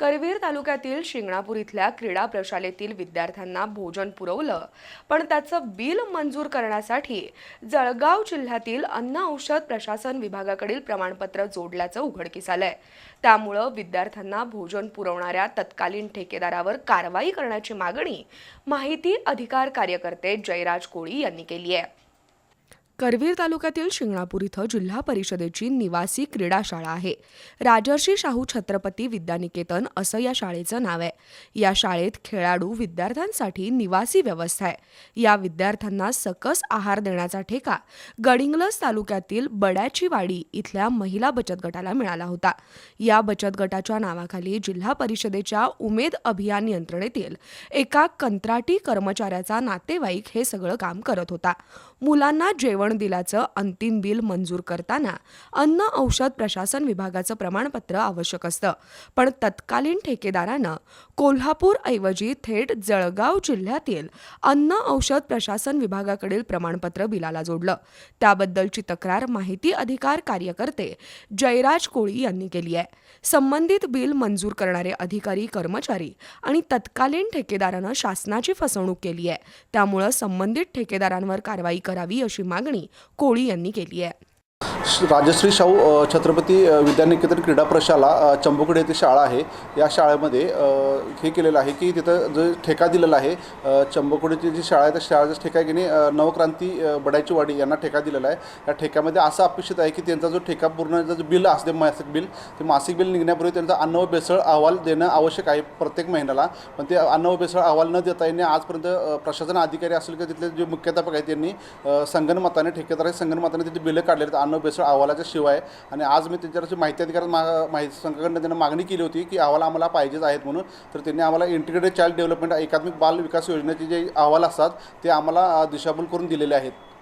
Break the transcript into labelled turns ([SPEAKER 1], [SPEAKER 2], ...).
[SPEAKER 1] करवीर तालुक्यातील शिंगणापूर इथल्या क्रीडा प्रशालेतील विद्यार्थ्यांना भोजन पुरवलं. पण त्याचं बिल मंजूर करण्यासाठी जळगाव जिल्ह्यातील अन्न औषध प्रशासन विभागाकडील प्रमाणपत्र जोडल्याचं उघडकीस आलंय. त्यामुळं विद्यार्थ्यांना भोजन पुरवणाऱ्या तत्कालीन ठेकेदारावर कारवाई करण्याची मागणी माहिती अधिकार कार्यकर्ते जयराज कोळी यांनी केली आहे. करवीर तालुक्यातील शिंगणापूर इथं जिल्हा परिषदेची निवासी क्रीडा शाळा आहे. राजर्षी शाहू छत्रपती विद्यानिकेतन असं या शाळेचं नाव आहे. या शाळेत खेळाडू विद्यार्थ्यांसाठी निवासी व्यवस्था आहे. या विद्यार्थ्यांना सकस आहार देण्याचा ठेका गडिंग्लज तालुक्यातील बड्याची वाडी इथल्या महिला बचत गटाला मिळाला होता. या बचत गटाच्या नावाखाली जिल्हा परिषदेच्या उमेद अभियान यंत्रणेतील एका कंत्राटी कर्मचाऱ्याचा नातेवाईक हे सगळं काम करत होता. मुलांना जेवण दिल्याचं अंतिम बिल मंजूर करताना अन्न औषध प्रशासन विभागाचं प्रमाणपत्र आवश्यक असतं. पण तत्कालीन ठेकेदारानं कोल्हापूर ऐवजी थेट जळगाव जिल्ह्यातील अन्न औषध प्रशासन विभागाकडील प्रमाणपत्र बिलाला जोडलं. त्याबद्दलची तक्रार माहिती अधिकार कार्यकर्ते जयराज कोळी यांनी केली आहे. संबंधित बिल मंजूर करणारे अधिकारी कर्मचारी आणि तत्कालीन ठेकेदारानं शासनाची फसवणूक केली आहे. त्यामुळं संबंधित ठेकेदारांवर कारवाई करावी अशी मागणी कोळी यांनी केली आहे
[SPEAKER 2] राजश्री शाहू छत्रपती विद्यानिकेतन क्रीडा प्रशाला अ, चंबुकडे येथे शाळा आहे. या शाळेमध्ये हे केलेलं आहे की तिथं जो ठेका दिलेला आहे अ, चंबुकडीची जी शाळा आहे त्या शाळेचा ठेका घेणे नवक्रांती बडायची वाडी यांना ठेका दिलेला आहे. या ठेक्यामध्ये असं अपेक्षित आहे की त्यांचा जो ठेका पूर्ण जो बिल असते मासिक बिल ते मासिक बिल निघण्यापूर्वी त्यांचा अन्न व बेसळ अहवाल देणं आवश्यक आहे प्रत्येक महिन्याला. पण ते अन्न व बेसळ अहवाल न देता येणे आजपर्यंत प्रशासन अधिकारी असेल किंवा तिथले जे मुख्याध्यापक आहेत त्यांनी संगणमताने ठेकेदार संगणमताने तिथे बिलं काढलेले आहेत. अन्न बेसळ अहवालाच्या शिवाय. आणि आज मी त्यांच्यावरची माहिती अधिकारात मा माहिती संघाकडनं त्यांना मागणी केली होती की अहवाल आम्हाला पाहिजेच आहेत म्हणून. तर त्यांनी आम्हाला इंटिग्रेटेड चाइल्ड डेव्हलपमेंट एकात्मिक बाल विकास योजनेचे जे अहवाल असतात ते आम्हाला दिशाभूल करून दिलेले आहेत.